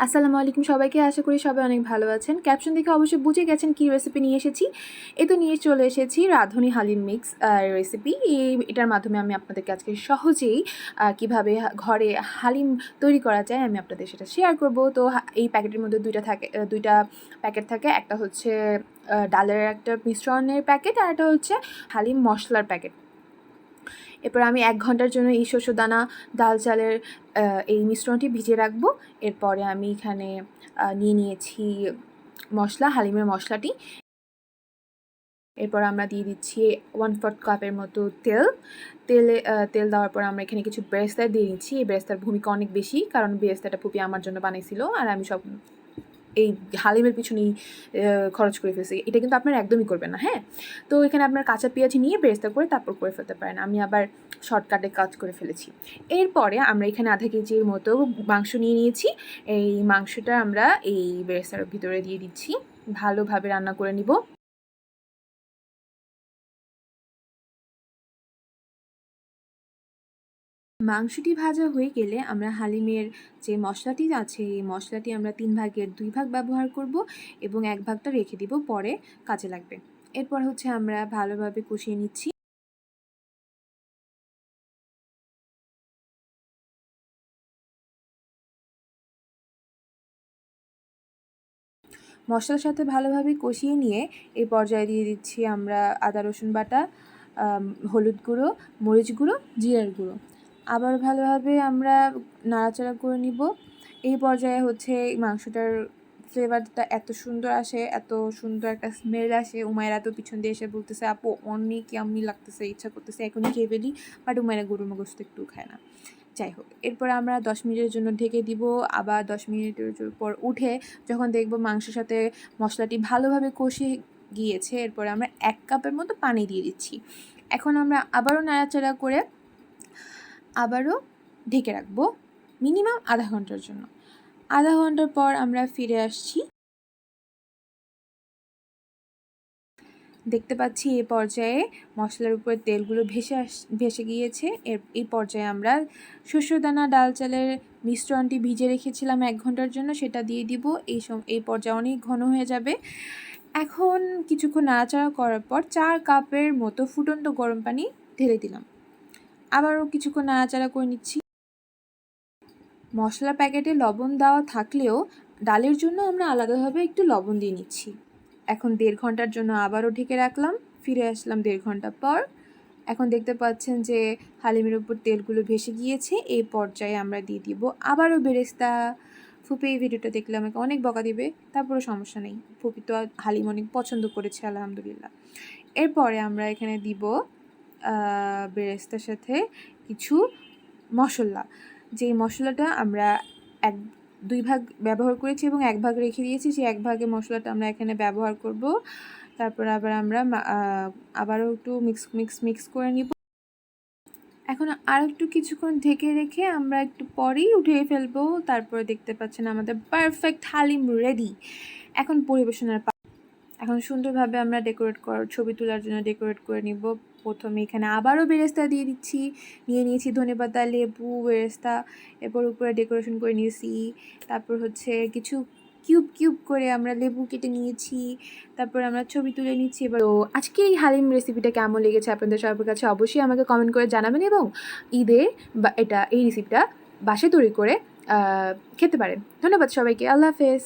আসসালামু আলাইকুম সবাইকে, আশা করি সবাই অনেক ভালো আছেন। ক্যাপশন দেখে অবশ্যই বুঝে গেছেন কী রেসিপি নিয়ে এসেছি। এ তো নিয়ে চলে এসেছি রাঁধুনি হালিম মিক্স রেসিপি এটার মাধ্যমে আমি আপনাদেরকে আজকে সহজেই কীভাবে ঘরে হালিম তৈরি করা যায় আমি আপনাদের সেটা শেয়ার করব। তো এই প্যাকেটের মধ্যে দুইটা থাকে দুইটা প্যাকেট থাকে। একটা হচ্ছে ডালের একটা মিশ্রণের প্যাকেট আর একটা হচ্ছে হালিম মশলার প্যাকেট এরপর আমি এক ঘণ্টার জন্য এই শস্য দানা ডাল চালের এই মিশ্রণটি ভিজিয়ে রাখব। এরপরে আমি এখানে নিয়ে নিয়েছি মশলা, হালিমের মশলাটি। এরপর আমরা দিয়ে দিচ্ছি ওয়ান ফোর্থ কাপের মতো তেল। তেলে তেল দেওয়ার পর আমরা এখানে কিছু বেরেস্তা দিয়ে দিচ্ছি এই বেরেস্তার ভূমিকা অনেক বেশি, কারণ বেরেস্তাটা পুপি আমার জন্য বানিয়েছিল আর আমি সব এই হালিমের পিছনেই খরচ করে ফেলছি। এটা কিন্তু আপনার একদমই করবেন না হ্যাঁ? তো এখানে আপনার কাঁচা পেঁয়াজ নিয়ে বেরেস্তা করে তারপর করে ফেলতে পারেন। আমি আবার শর্টকাটে কাজ করে ফেলেছি। এরপরে আমরা এখানে আধা কেজির মতো মাংস নিয়ে নিয়েছি। এই মাংসটা আমরা এই বেরেস্তার ভিতরে দিয়ে দিচ্ছি। ভালোভাবে রান্না করে নিব। মাংসটি ভাজা হয়ে গেলে আমরা হালিমের যে মশলাটি আছে, এই মশলাটি আমরা তিন ভাগের দুই ভাগ ব্যবহার করব এবং এক ভাগটা রেখে দিব পরে কাজে লাগবে। এরপর হচ্ছে আমরা ভালোভাবে কষিয়ে নিচ্ছি। মশলার সাথে ভালোভাবে কষিয়ে নিয়ে এই পর্যায়ে দিয়ে দিচ্ছি আমরা আদা রসুন বাটা হলুদ গুঁড়ো, মরিচ গুঁড়ো, জিরার গুঁড়ো। আবার ভালোভাবে আমরা নাড়াচাড়া করে নিব। এই পর্যায়ে হচ্ছে মাংসটার ফ্লেভারটা এত সুন্দর আসে, এত সুন্দর একটা স্মেল আসে। উমায়েরা তো পিছন দিয়ে এসে বলতেছে, আপু অনেক আমি লাগতেছে, ইচ্ছা করতেছে, এখনই খেয়ে ফেলি। বাট উমায়েরা গরুর গোস্ত একটু খায় না। যাই হোক, এরপর আমরা দশ মিনিটের জন্য ঢেকে দিব। আবার দশ মিনিটের পর উঠে যখন দেখব মাংসের সাথে মশলাটি ভালোভাবে কষে গিয়েছে, এরপরে আমরা এক কাপের মতো পানি দিয়ে দিচ্ছি। এখন আমরা আবারও নাড়াচাড়া করে আবারও ঢেকে রাখব মিনিমাম আধা ঘণ্টার জন্য। আধা ঘণ্টার পর আমরা ফিরে আসছি। দেখতে পাচ্ছি এই পর্যায়ে মশলার উপর তেলগুলো ভেসে আস, ভেসে গিয়েছে। এর, এই পর্যায়ে আমরা শস্যদানা, ডাল চালের মিশ্রণটি ভিজে রেখেছিলাম এক ঘণ্টার জন্য, সেটা দিয়ে দিব। এই সম, এই পর্যায়ে অনেক ঘন হয়ে যাবে। এখন কিছুক্ষণ নাড়াচাড়া করার পর চার কাপের মতো ফুটন্ত গরম পানি ঢেলে দিলাম। আবারও কিছুক্ষণ নাড়াচাড়া করে নিচ্ছি। মশলা প্যাকেটে লবণ দেওয়া থাকলেও ডালের জন্য আমরা আলাদাভাবে একটু লবণ দিয়ে নিচ্ছি। এখন দেড় ঘণ্টার জন্য আবারও ঢেকে রাখলাম, ফিরে আসলাম দেড় ঘণ্টা পর। এখন দেখতে পাচ্ছেন যে হালিমের উপর তেলগুলো ভেসে গিয়েছে, এই পর্যায়ে আমরা দিয়ে দিব আবারও বেরেস্তা। ফুপি, এই ভিডিওটা দেখলে আমাকে অনেক বকা দিবে তারপরে সমস্যা নেই। ফুপি তো হালিম অনেক পছন্দ করেছে, আলহামদুলিল্লাহ। এরপরে আমরা এখানে দিব বেরেস্তার সাথে কিছু মশলা। যেই মশলাটা আমরা এক, দুই ভাগ ব্যবহার করেছি এবং এক ভাগ রেখে দিয়েছি, সেই এক ভাগে মশলাটা আমরা এখানে ব্যবহার করব। তারপর আবার আমরা আবারও একটু মিক্স মিক্স মিক্স করে নিব। এখন আর একটু কিছুক্ষণ ঢেকে রেখে আমরা একটু পরেই উঠিয়ে ফেলব। তারপরে দেখতে পাচ্ছেন আমাদের পারফেক্ট হালিম রেডি এখন পরিবেশনার এখন সুন্দরভাবে আমরা ডেকোরেট করার ছবি তোলার জন্য ডেকোরেট করে নিব। প্রথমে এখানে আবারও বেরেস্তা দিয়ে দিচ্ছি। নিয়ে নিয়েছি ধনেপাতা লেবু, বেরেস্তা, এরপর উপরে ডেকোরেশন করে নিয়েছি। তারপর হচ্ছে কিছু কিউব কিউব করে আমরা লেবু কেটে নিয়েছি। তারপর আমরা ছবি তুলে নিচ্ছি। এবার তো আজকে এই হালিম রেসিপিটা কেমন লেগেছে আপনাদের সবার কাছে অবশ্যই আমাকে কমেন্ট করে জানাবেন এবং ঈদে বা এটা, এই রেসিপিটা বাসে তৈরি করে খেতে পারেন। ধন্যবাদ সবাইকে। আল্লাহ হাফেজ।